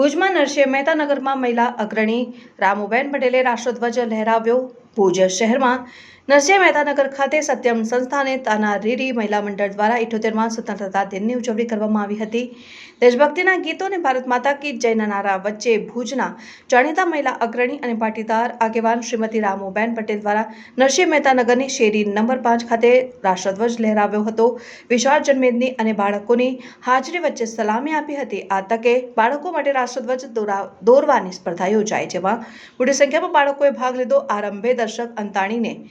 ભુજમાં નરસિંહ મહેતાનગરમાં મહિલા અગ્રણી રામુબેન પટેલે રાષ્ટ્રધ્વજ લહેરાવ્યો. ભુજ શહેરમાં નરસિંહ મહેતાનગર ખાતે સત્યમ સંસ્થાને તાના રીરી મહિલા મંડળ દ્વારા ઇઠોતેરમાં સ્વતંત્રતા દિનની ઉજવણી કરવામાં આવી હતી. દેશભક્તિના ગીતો અને ભારત માતા કી જયના નારા વચ્ચે ભુજના જાણીતા મહિલા અગ્રણી અને પાટીદાર આગેવાન શ્રીમતી રામુબેન પટેલ દ્વારા નરસિંહ મહેતાનગરની શેરી નંબર પાંચ ખાતે રાષ્ટ્રધ્વજ લહેરાવ્યો હતો. વિશાળ જનમેદની અને બાળકોની હાજરી વચ્ચે સલામી આપી હતી. આ તકે બાળકો માટે રાષ્ટ્રધ્વજ દોરા- દોરવાની સ્પર્ધા યોજાઈ, જેમાં મોટી સંખ્યામાં બાળકોએ ભાગ લીધો. આરંભે દર્શક અંતાણીને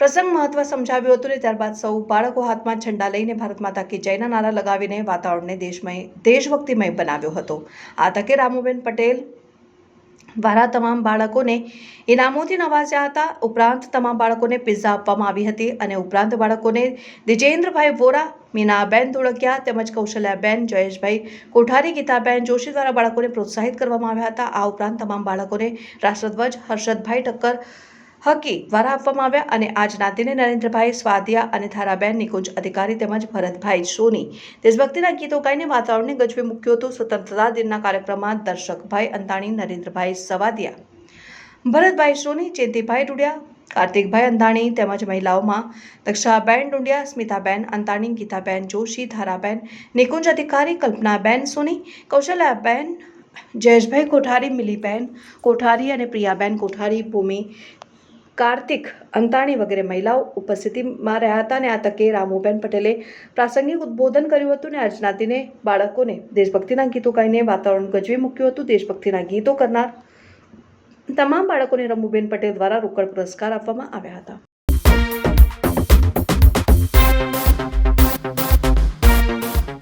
પ્રસંગ મહત્વ સમજાવ્યું હતું ને ત્યારબાદ સૌ બાળકો હાથમાં ઝંડા લઈને ભારત માતા કી જયના નારા લગાવીને વાતાવરણને દેશમય, દેશભક્તિમય બનાવ્યો હતો. આ તકે રામુબેન પટેલ દ્વારા તમામ બાળકોને ઇનામોથી નવાજ્યા હતા. ઉપરાંત તમામ બાળકોને પિઝા આપવામાં આવી હતી અને ઉપરાંત બાળકોને દિજેન્દ્રભાઈ વોરા, મીનાબેન ધોળકિયા તેમજ કૌશલ્યાબેન, જયેશભાઈ કોઠારી, ગીતાબેન જોશી દ્વારા બાળકોને પ્રોત્સાહિત કરવામાં આવ્યા હતા. આ ઉપરાંત તમામ બાળકોને રાષ્ટ્રધ્વજ, હર્ષદભાઈ ઠક્કર હકી દ્વારા આપવામાં આવ્યા અને આજ દિને નરેન્દ્રભાઈ સ્વાદિયા અને ધારાબેન નિકુંજ અધિકારી તેમજ ભરતભાઈ સોની દેશભક્તિના ગીતો ગાઈને વાતાવરણને ગજવે મૂક્યું હતું. સ્વતંત્રતા દિનના કાર્યક્રમમાં દર્શકભાઈ અંતાણી, નરેન્દ્રભાઈ સવાદિયા, ભરતભાઈ સોની, ચેતીભાઈ ડુડિયા, કાર્તિકભાઈ અંધાણી તેમજ મહિલાઓમાં દક્ષાબેન ડુંડિયા, સ્મિતાબેન અંતાણી, ગીતાબેન જોશી, ધારાબેન નિકુંજ અધિકારી, કલ્પનાબેન સોની કૌશલ્યાબેન જયેશભાઈ કોઠારી, મિલીબેન કોઠારી અને પ્રિયાબેન કોઠારી ભૂમિ કાર્તિક અંતાણી વગેરે મહિલાઓ ઉપસ્થિતિમાં રહ્યા હતા અને આ તકે રામુબેન પટેલે પ્રાસંગિક ઉદ્બોધન કર્યું હતું અને અર્ચનાતીને બાળકોને દેશભક્તિના ગીતો ગાઈને વાતાવરણ ગજવી મૂક્યું હતું. દેશભક્તિના ગીતો કરનાર તમામ બાળકોને રમુબેન પટેલ દ્વારા રોકડ પુરસ્કાર આપવામાં આવ્યા હતા.